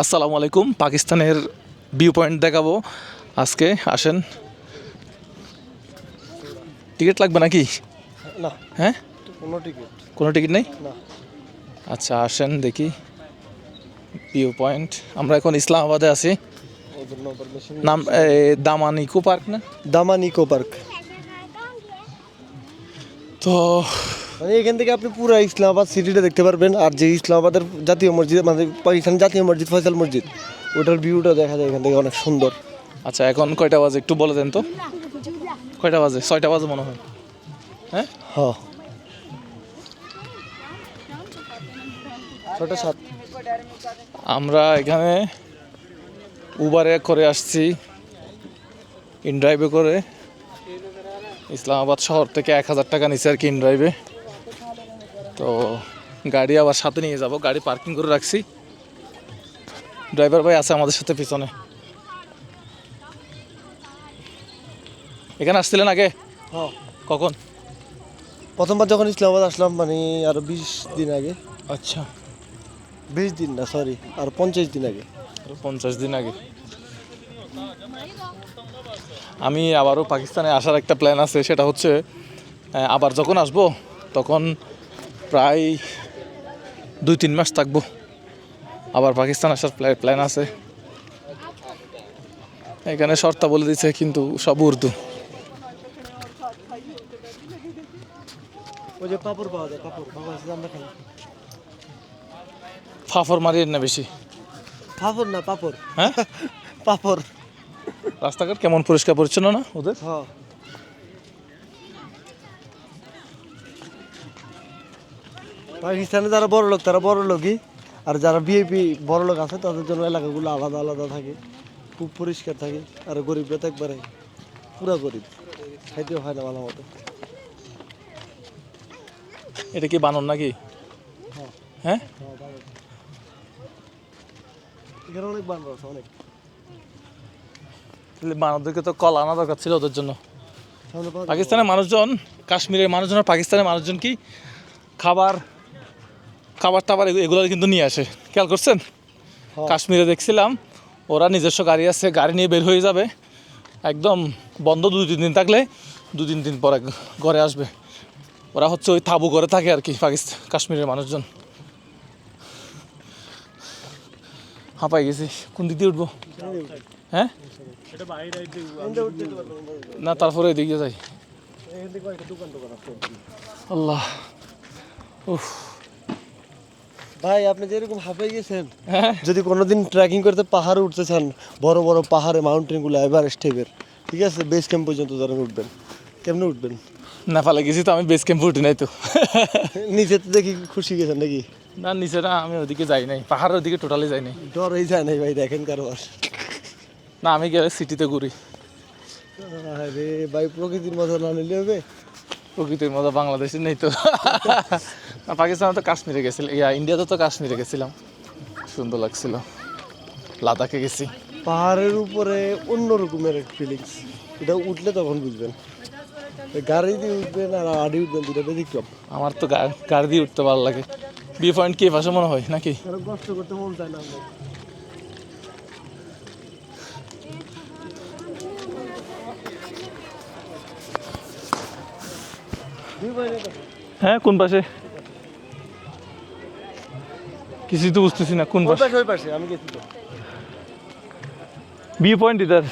আসসালামু আলাইকুম পাকিস্তানের ভিউ পয়েন্ট দেখাবো। আজকে আসেন। টিকিট লাগবে নাকি? না। হ্যাঁ? কোনো টিকিট। কোনো টিকিট নেই? না। আচ্ছা আসেন দেখি। ভিউ পয়েন্ট আমরা এখন ইসলামাবাদে আছি। নাম দামান ইকো পার্ক না? দামান ইকো পার্ক তো মানে এখান থেকে আপনি পুরো ইসলামাবাদ সিটিটা দেখতে পারবেন আর যে ইসলামাবাদের জাতীয় মসজিদ মানে পাকিস্তান জাতীয় মসজিদ ফয়সাল মসজিদ ওটার ভিউটা দেখা যায় এখান থেকে অনেক সুন্দর। আচ্ছা এখন কয়টা বাজে? একটু বলে দেন তো। কয়টা বাজে? ছয়টা বাজে মনে হয়। হ্যাঁ? হ। ছটা সাত। আমরা এখানে উবারে করে আসছি ইনড্রাইভে করে। ইসলামাবাদ শহর থেকে এক হাজার টাকা নিচে আর কি ইনড্রাইভে তো গাড়ি আবার সাথে নিয়ে যাব গাড়ি পার্কিং করে রাখছি। ড্রাইভার ভাই আছে আমাদের সাথে পিছনে। এখানে আসছিলেন আগে? হ্যাঁ। কখন? প্রথমবার যখন ইসলামাবাদ আসলাম মানে আর বিশ দিন আগে। আচ্ছা। বিশ দিন না সরি আর পঞ্চাশ দিন আগে। আরও পঞ্চাশ দিন আগে। আমি আবারও পাকিস্তানে আসার একটা প্ল্যান আছে সেটা হচ্ছে আবার যখন আসব তখন প্রায় দুই তিন মাস থাকব। আবার পাকিস্তান আসার প্ল্যান আছে। এখানে শর্তা বলে দিচ্ছে কিন্তু সব উর্দু। ফাফর মারিয়ে না বেশি? পাপড় না পাপড়। হ্যাঁ? পাপড়। রাস্তাঘাট কেমন পরিষ্কার পরিচ্ছন্ন না ওদের? হ্যাঁ। পাকিস্তানে যারা বড় লোক তারা বড় লোকই। আর যারা বিএপি বড় লোক আছে তাদের জন্য এলাকাগুলো আলাদা আলাদা থাকে খুব পরিষ্কার থাকে আর গরিবরা তো একবারে পুরা গরিব। খাইতেও হয় না ভালো মতো এটা কি বানর নাকি? হ্যাঁ। হ্যাঁ? এখানে অনেক বানর আছে অনেক। বানরদেরকে তো কল আনা দরকার ছিল ওদের জন্য। পাকিস্তানের মানুষজন কাশ্মীরের মানুষজন আর পাকিস্তানের মানুষজন কি খাবার খাবার টাবার এগুলো কিন্তু নিয়ে আসে। খেয়াল করছেন? হ্যাঁ। কাশ্মীরে দেখছিলাম ওরা নিজস্ব গাড়ি আছে গাড়ি নিয়ে বের হয়ে যাবে। একদম বন্ধ দু তিন দিন থাকলে দু তিন দিন পরে ঘরে আসবে। ওরা হচ্ছে ওই থাবু করে থাকে আর কি পাকিস্তান কাশ্মীরের মানুষজন। হাঁপাই গেছি। কোন দিক দিয়ে উঠবো? হ্যাঁ। না তারপরে এদিকে যাই। আল্লাহ। উফ। ভাই আপনি যেরকম হাঁপাই গেছেন হ্যাঁ। যদি কোনোদিন ট্রেকিং করতে পাহাড়ে উঠতে চান বড় বড় পাহাড়ে মাউন্টেনগুলো এভারেস্ট টাইপের ঠিক আছে? বেস ক্যাম্প পর্যন্ত ধরেন উঠবেন। কেমনে উঠবেন? নেপালে গেছি তো আমি বেস ক্যাম্পে উঠি নাই তো। নিচে তো দেখি খুশি গেছেন নাকি? না নিচে না আমি ওদিকে যাই নাই। পাহাড়ের ওদিকে টোটালি যাই নাই। ডর হয়ে যায় নাই ভাই দেখেন কারবার। না আমি গেলে সিটিতে ঘুরি। আরে ভাই প্রকৃতির মজা না নিলে হবে? প্রকৃতির মতো বাংলাদেশে নেই তো। পাকিস্তানে তো কাশ্মীরে গেছিলাম ইয়া ইন্ডিয়াতে তো কাশ্মীরে গেছিলাম। সুন্দর লাগছিল। লাদাখে গেছি। পাহাড়ের উপরে অন্য রকমের ফিলিংস এটা উঠলে তখন বুঝবেন। গাড়ি দিয়ে উঠবেন আর আড়ি উঠবেন দুটা ব্যতিক্রম। আমার তো গাড়ি দিয়ে উঠতে ভালো লাগে। বি পয়েন্ট কে ভাষা মনে হয় নাকি? কষ্ট করতে মন চায় না আমার দুই বাইরে দেখো। হ্যাঁ কোন পাশে? কিছুই তো বুঝতেছি না কোন পাশে? ওই পাশে আমি গেছি তো। বি পয়েন্ট ইধার।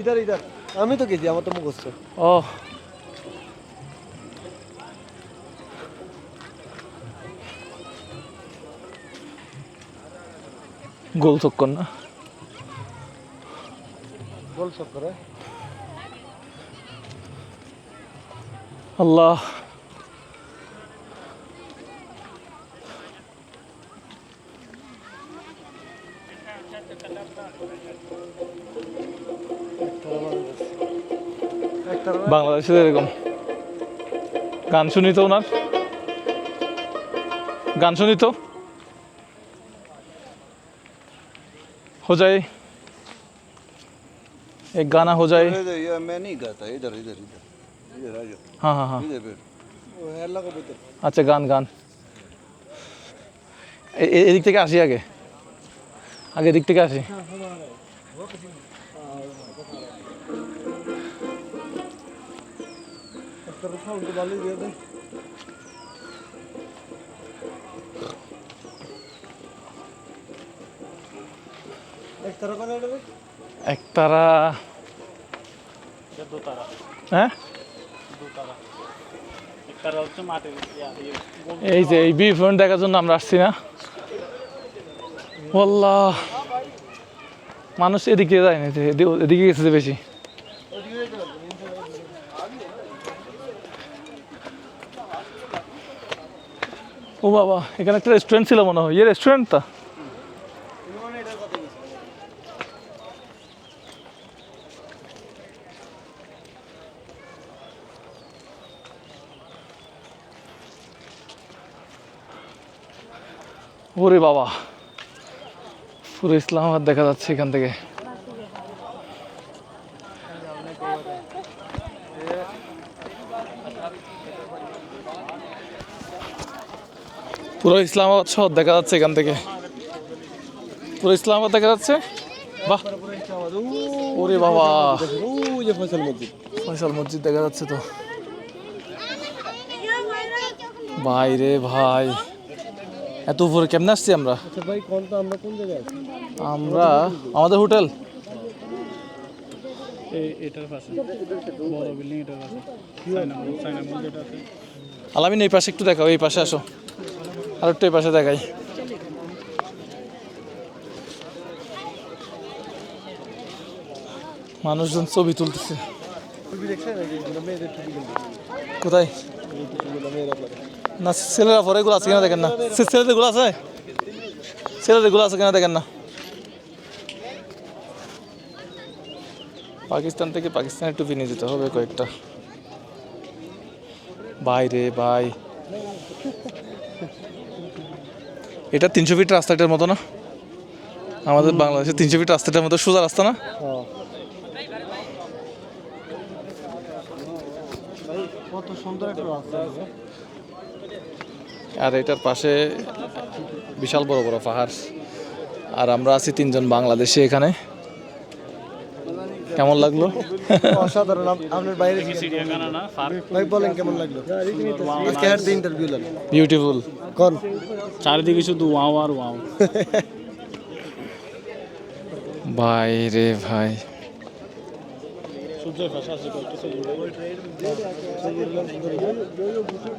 ইধার ইধার। আমি তো গেছি আমার তো মুখস্থ। ও। গোল চক্কর না? গোল সব করে আল্লাহ। বাংলাদেশে এরকম গান শুনি তো ওনার গান শুনি তো हो जाए एक गाना हो जाए इधर ये मैं नहीं गाता इधर इधर इधर इधर आ जाओ हाँ हाँ हाँ इधर बैठ ও হ্যাঁ লাগাবো তো আচ্ছা গান গান এ- এ- এদিক থেকে আসি আগে আগে দিক থেকে আসি। একতারা। হ্যাঁ? এই যে এই বিফ দেখার জন্য আমরা আসছি না। আল্লাহ মানুষ এদিকে যায় না, এদিকে গেছে বেশি। ও বাবা, এখানে একটা রেস্টুরেন্ট ছিল মনে হয়। ইয়ে রেস্টুরেন্টটা ওরে বাবা। পুরো ইসলামাবাদ দেখা যাচ্ছে এখান থেকে। পুরো ইসলামাবাদ শহর দেখা যাচ্ছে এখান থেকে। পুরো ইসলামাবাদ দেখা যাচ্ছে? ওরে বাবা! মসজিদ ফয়সাল মসজিদ দেখা যাচ্ছে তো। ভাই রে ভাই! এত উপরে কেমনে আসছি আমরা? আচ্ছা আমরা আমাদের হোটেল। আলামিন এই পাশে একটু দেখাও এই পাশে আসো। আর একটু এই পাশে দেখাই। মানুষজন ছবি তুলতেছে। কোথায়? না ছেলেরা পরে এগুলো আছে কিনা দেখেন না। ছেলেদেরগুলো আছে? ছেলেদেরগুলো আছে কিনা দেখেন না। পাকিস্তান থেকে পাকিস্তানের টুপি নিয়ে যেতে হবে কয়েকটা। ভাই রে ভাই। এটা তিনশো ফিট রাস্তাটার মতো না? আমাদের বাংলাদেশের তিনশো ফিট রাস্তাটার মতো সোজা রাস্তা না? কত সুন্দর একটা রাস্তা আর এটার পাশে বিশাল বড় বড় পাহাড়। আর আমরা আছি তিনজন বাংলাদেশি এখানে। কেমন লাগল? অসাধারণ আপনার বাইরে ছিলেন। চিড়িয়াখানা না পার্ক ভাই বলেন কেমন লাগল? আজকে হেড দিয়ে ইন্টারভিউ নেন বিউটিফুল কোন? চারিদিকে শুধু ওয়াও আর ওয়াও। ভাই রে ভাই। সূর্যের পাশে আছে